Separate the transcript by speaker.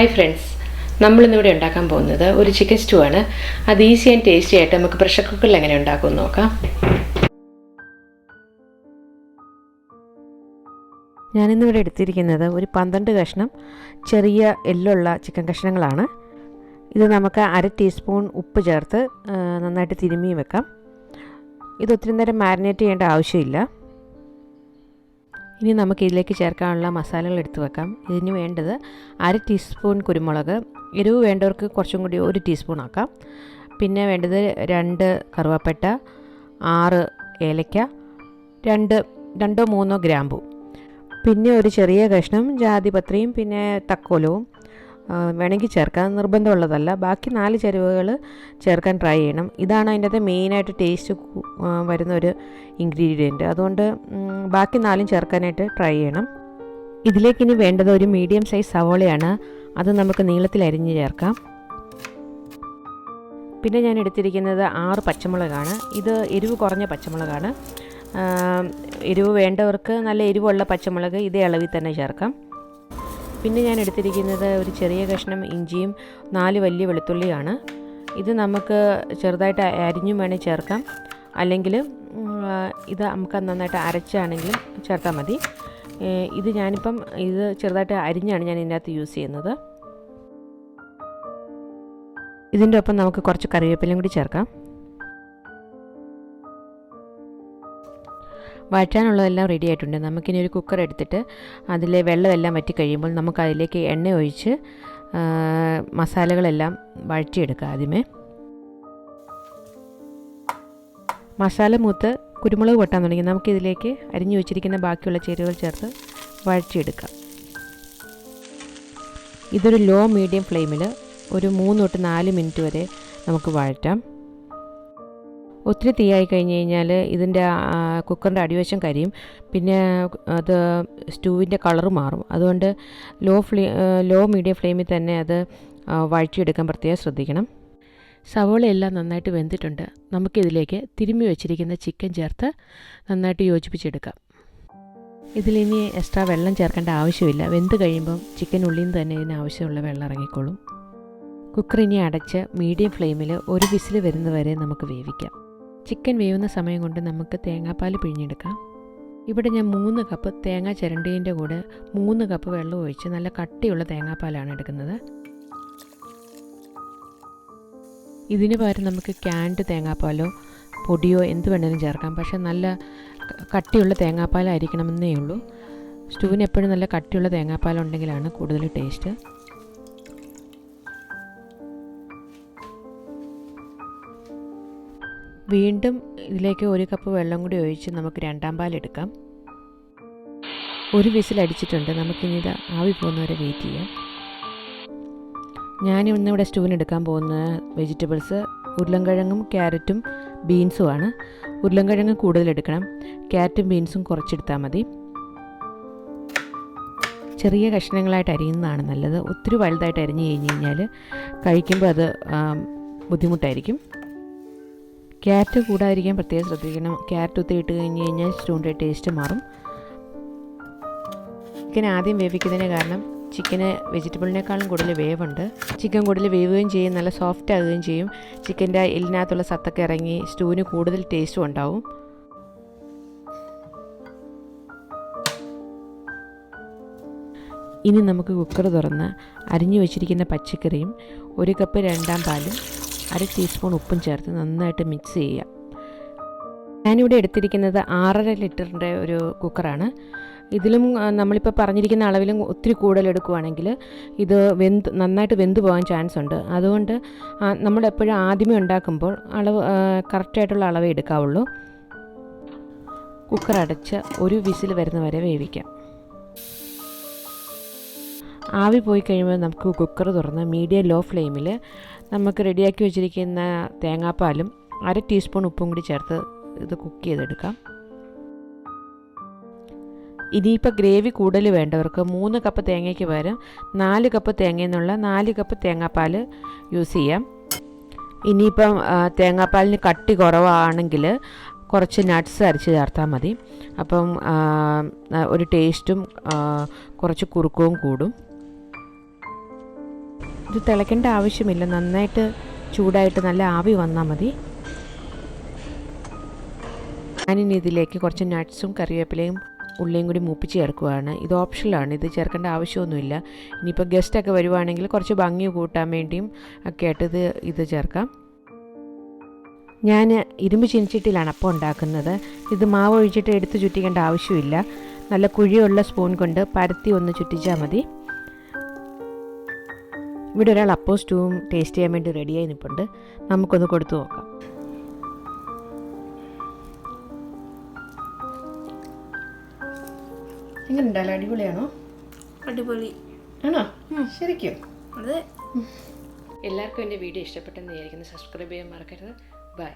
Speaker 1: Hi friends നമ്മളിന്നിവിടെ ഉണ്ടാക്കാൻ പോകുന്നത് ഒരു ചിക്കൻ സ്റ്റൂ ആണ്. അത് ഈസി ആൻഡ് ടേസ്റ്റി ആയിട്ട് നമുക്ക് പ്രഷർ കുക്കറിൽ എങ്ങനെ ഉണ്ടാക്കും നോക്കാം. ഞാനിന്നിവിടെ എടുത്തിരിക്കുന്നത് ഒരു പന്ത്രണ്ട് കഷ്ണം ചെറിയ എല്ലുള്ള ചിക്കൻ കഷ്ണങ്ങളാണ്. ഇത് നമുക്ക് അര ടീസ്പൂൺ ഉപ്പ് ചേർത്ത് നന്നായിട്ട് തിരുമ്മി വെക്കാം. ഇത് ഒത്തിരി നേരം മാരിനേറ്റ് ചെയ്യേണ്ട ആവശ്യമില്ല. ഇനി നമുക്ക് ഇതിലേക്ക് ചേർക്കാനുള്ള മസാലകൾ എടുത്തു വെക്കാം. ഇതിന് വേണ്ടത് അര ടീസ്പൂൺ കുരുമുളക് എരിവ് വേണ്ടവർക്ക് കുറച്ചും കൂടി ഒരു ടീസ്പൂൺ ആക്കാം. പിന്നെ വേണ്ടത് രണ്ട് കറുവാപ്പട്ട ആറ് ഏലക്ക രണ്ട് രണ്ടോ മൂന്നോ ഗ്രാമ്പു. പിന്നെ ഒരു ചെറിയ കഷ്ണം ജാതിപത്രിയും പിന്നെ തക്കോലവും. വേണമെങ്കിൽ ചേർക്കാം. നിർബന്ധമുള്ളതല്ല. ബാക്കി നാല് ചേരുവകൾ ചേർക്കാൻ ട്രൈ ചെയ്യണം. ഇതാണ് അതിന്റെ മെയിനായിട്ട് ടേസ്റ്റ് വരുന്ന ഒരു ഇൻഗ്രീഡിയന്റ് അതുകൊണ്ട് ബാക്കി നാലും ചേർക്കാനായിട്ട് ട്രൈ ചെയ്യണം. ഇതിലേക്ക് ഇനി വേണ്ടത് ഒരു മീഡിയം സൈസ് സവോളയാണ്. അത് നമുക്ക് നീളത്തിൽ അരിഞ്ഞ് ചേർക്കാം. പിന്നെ ഞാൻ എടുത്തിരിക്കുന്നത് ആറ് പച്ചമുളകാണ്. ഇത് എരിവ് കുറഞ്ഞ പച്ചമുളകാണ്. എരിവ് വേണ്ടവർക്ക് നല്ല എരിവുള്ള പച്ചമുളക് ഇതേ അളവിൽ തന്നെ ചേർക്കാം. പിന്നെ ഞാൻ എടുത്തിരിക്കുന്നത് ഒരു ചെറിയ കഷ്ണം ഇഞ്ചിയും നാല് വലിയ വെളുത്തുള്ളിയാണ്. ഇത് നമുക്ക് ചെറുതായിട്ട് അരിഞ്ഞും വേണേൽ ചേർക്കാം. അല്ലെങ്കിൽ ഇത് നമുക്ക് നന്നായിട്ട് അരച്ചാണെങ്കിലും ചേർത്താൽ മതി. ഇത് ഞാനിപ്പം ഇത് ചെറുതായിട്ട് അരിഞ്ഞാണ് ഞാൻ ഇതിനകത്ത് യൂസ് ചെയ്യുന്നത്. ഇതിന്റെ ഒപ്പം നമുക്ക് കുറച്ച് കറിവേപ്പിലയും കൂടി ചേർക്കാം. വഴറ്റാനുള്ളതെല്ലാം റെഡി ആയിട്ടുണ്ട്. നമുക്കിനി ഒരു കുക്കർ എടുത്തിട്ട് അതിലെ വെള്ളമെല്ലാം വറ്റി കഴിയുമ്പോൾ നമുക്ക് അതിലേക്ക് എണ്ണ ഒഴിച്ച് മസാലകളെല്ലാം വഴറ്റിയെടുക്കുക ആദ്യമേ. മസാല മൂത്ത് കുരുമുളക് പൊട്ടാൻ തുടങ്ങി. നമുക്കിതിലേക്ക് അരിഞ്ഞു വെച്ചിരിക്കുന്ന ബാക്കിയുള്ള ചേരുവകൾ ചേർത്ത് വഴറ്റിയെടുക്കാം. ഇതൊരു ലോ മീഡിയം ഫ്ലെയിമിൽ ഒരു മൂന്ന് തൊട്ട് നാല് മിനിറ്റ് വരെ നമുക്ക് വഴറ്റാം. ഒത്തിരി തീയായി കഴിഞ്ഞ് കഴിഞ്ഞാൽ ഇതിന്റെ കുക്കറിന്റെ അടിവശം കരിയും. പിന്നെ അത് സ്റ്റൂവിന്റെ കളർ മാറും. അതുകൊണ്ട് ലോ ഫ്ലേ ലോ മീഡിയം ഫ്ലെയിമിൽ തന്നെ അത് വഴറ്റിയെടുക്കാൻ പ്രത്യേകം ശ്രദ്ധിക്കണം. സവോളയെല്ലാം നന്നായിട്ട് വെന്തിട്ടുണ്ട്. നമുക്കിതിലേക്ക് തിരുമ്മി വെച്ചിരിക്കുന്ന ചിക്കൻ ചേർത്ത് നന്നായിട്ട് യോജിപ്പിച്ചെടുക്കാം. ഇതിലിനി എക്സ്ട്രാ വെള്ളം ചേർക്കേണ്ട ആവശ്യമില്ല. വെന്ത് കഴിയുമ്പം ചിക്കൻ ഉള്ളിൽ നിന്ന് തന്നെ ഇതിന് ആവശ്യമുള്ള വെള്ളം ഇറങ്ങിക്കോളും. കുക്കർ ഇനി അടച്ച് മീഡിയം ഫ്ലെയിമിൽ ഒരു വിസിൽ വരുന്നവരെ നമുക്ക് വേവിക്കാം. ചിക്കൻ വേവുന്ന സമയം കൊണ്ട് നമുക്ക് തേങ്ങാപ്പാൽ പിഴിഞ്ഞെടുക്കാം. ഇവിടെ ഞാൻ മൂന്ന് കപ്പ് തേങ്ങ ചിരണ്ടീന്റെ കൂടെ മൂന്ന് കപ്പ് വെള്ളം ഒഴിച്ച് നല്ല കട്ടിയുള്ള തേങ്ങാപ്പാലാണ് എടുക്കുന്നത്. ഇതിന് പകരം നമുക്ക് ക്യാൻഡ് തേങ്ങാപ്പാലോ പൊടിയോ എന്ത് വേണേലും ചേർക്കാം. പക്ഷേ നല്ല കട്ടിയുള്ള തേങ്ങാപ്പാലായിരിക്കണമെന്നേ ഉള്ളൂ. സ്റ്റൂവിന് എപ്പോഴും നല്ല കട്ടിയുള്ള തേങ്ങാപ്പാലുണ്ടെങ്കിലാണ് കൂടുതൽ ടേസ്റ്റ്. വീണ്ടും ഇതിലേക്ക് ഒരു കപ്പ് വെള്ളം കൂടി ഒഴിച്ച് നമുക്ക് രണ്ടാം പാൽ എടുക്കാം. ഒരു വിസിൽ അടിച്ചിട്ടുണ്ട്. നമുക്കിനി ഇത് ആവി പോകുന്നവരെ വെയിറ്റ് ചെയ്യാം. ഞാൻ ഇന്നിവിടെ സ്റ്റൂവിന് എടുക്കാൻ പോകുന്ന വെജിറ്റബിൾസ് ഉരുളൻകിഴങ്ങും ക്യാരറ്റും ബീൻസുമാണ് ഉരുളൻകിഴങ്ങ് കൂടുതലെടുക്കണം ക്യാരറ്റും ബീൻസും കുറച്ചെടുത്താൽ മതി. ചെറിയ കഷ്ണങ്ങളായിട്ട് അരിയുന്നതാണ് നല്ലത്. ഒത്തിരി വലുതായിട്ട് അരിഞ്ഞു കഴിഞ്ഞ് കഴിഞ്ഞാൽ കഴിക്കുമ്പോൾ അത് ബുദ്ധിമുട്ടായിരിക്കും. ക്യാരറ്റ് കൂടാതിരിക്കാൻ പ്രത്യേകം ശ്രദ്ധിക്കണം. ക്യാരറ്റ് ഒത്തിരി ഇട്ട് കഴിഞ്ഞ് കഴിഞ്ഞാൽ സ്റ്റൂണിന്റെ ടേസ്റ്റ് മാറും. ചിക്കൻ ആദ്യം വേവിക്കുന്നതിന് കാരണം ചിക്കന് വെജിറ്റബിളിനേക്കാളും കൂടുതൽ വേവുണ്ട്. ചിക്കൻ കൂടുതൽ വേവുകയും ചെയ്യും നല്ല സോഫ്റ്റ് ആകുകയും ചെയ്യും. ചിക്കന്റെ എല്ലിനകത്തുള്ള സത്തൊക്കെ ഇറങ്ങി സ്റ്റൂവിന് കൂടുതൽ ടേസ്റ്റും ഉണ്ടാവും. ഇനി നമുക്ക് കുക്കർ തുറന്ന് അരിഞ്ഞു വെച്ചിരിക്കുന്ന പച്ചക്കറിയും ഒരു കപ്പ് രണ്ടാം പാലും അര ടീസ്പൂൺ ഉപ്പും ചേർത്ത് നന്നായിട്ട് മിക്സ് ചെയ്യുക. ഞാനിവിടെ എടുത്തിരിക്കുന്നത് ആറര ലിറ്ററിന്റെ ഒരു കുക്കറാണ് ഇതിലും നമ്മളിപ്പോൾ പറഞ്ഞിരിക്കുന്ന അളവിലും ഒത്തിരി കൂടുതൽ എടുക്കുവാണെങ്കിൽ ഇത് വെന്ത് നന്നായിട്ട് വെന്ത് പോകാൻ ചാൻസ് ഉണ്ട്. അതുകൊണ്ട് നമ്മളെപ്പോഴും ആദ്യമേ ഉണ്ടാക്കുമ്പോൾ അളവ് കറക്റ്റായിട്ടുള്ള അളവേ എടുക്കാവുള്ളൂ. കുക്കർ അടച്ച് ഒരു വിസിൽ വരുന്ന വരെ വേവിക്കാം. ആവി പോയി കഴിയുമ്പോൾ നമുക്ക് കുക്കർ തുറന്ന് മീഡിയം ലോ ഫ്ലെയിമിൽ നമുക്ക് റെഡിയാക്കി വെച്ചിരിക്കുന്ന തേങ്ങാപ്പാലും അര ടീസ്പൂൺ ഉപ്പും കൂടി ചേർത്ത് ഇത് കുക്ക് ചെയ്തെടുക്കാം. ഇനിയിപ്പോൾ ഗ്രേവി കൂടുതൽ വേണ്ടവർക്ക് മൂന്ന് കപ്പ് തേങ്ങയ്ക്ക് പകരം നാല് കപ്പ് തേങ്ങയിൽ നിന്നുള്ള നാല് കപ്പ് തേങ്ങാപ്പാൽ യൂസ് ചെയ്യാം. ഇനിയിപ്പം തേങ്ങാപ്പാലിന് കട്ടി കുറവാണെങ്കിൽ കുറച്ച് നട്ട്സ് അരച്ച് ചേർത്താൽ മതി. അപ്പം ഒരു ടേസ്റ്റും കുറച്ച് കുറുക്കവും കൂടും. ഇത് തിളയ്ക്കേണ്ട ആവശ്യമില്ല. നന്നായിട്ട് ചൂടായിട്ട് നല്ല ആവി വന്നാൽ മതി. ഞാനിനി ഇതിലേക്ക് കുറച്ച് നട്ട്സും കറിവേപ്പിലയും ഉള്ളിയും കൂടി മൂപ്പിച്ച് ചേർക്കുകയാണ് ഇത് ഓപ്ഷനിലാണ്. ഇത് ചേർക്കേണ്ട ആവശ്യമൊന്നുമില്ല. ഇനിയിപ്പോൾ ഗസ്റ്റൊക്കെ വരുവാണെങ്കിൽ കുറച്ച് ഭംഗി കൂട്ടാൻ വേണ്ടിയും ഒക്കെ ആയിട്ട് ഇത് ഇത് ചേർക്കാം. ഞാൻ ഇരുമ്പ് ചിനിച്ചിട്ടിലാണ് അപ്പം ഉണ്ടാക്കുന്നത്. ഇത് മാവ് ഒഴിച്ചിട്ട് എടുത്ത് ചുറ്റിക്കേണ്ട ആവശ്യമില്ല. നല്ല കുഴിയുള്ള സ്പൂൺ കൊണ്ട് പരത്തി ഒന്ന് ചുറ്റിച്ചാൽ മതി. ഇവിടെ ഒരാൾ അപ്പോ സ്റ്റൂവും ടേസ്റ്റ് ചെയ്യാൻ വേണ്ടി റെഡിയായി നിൽപ്പുണ്ട് നമുക്കൊന്ന് കൊടുത്തു നോക്കാം. എങ്ങനെയുണ്ടല്ലോ അടിപൊളിയാണോ?
Speaker 2: അടിപൊളി.
Speaker 1: ആണോ? ശരിക്കും?
Speaker 2: അതെ.
Speaker 1: എല്ലാവർക്കും എന്റെ വീഡിയോ ഇഷ്ടപ്പെട്ടെന്ന് വിചാരിക്കുന്നു. സബ്സ്ക്രൈബ് ചെയ്യാൻ മറക്കരുത്. ബൈ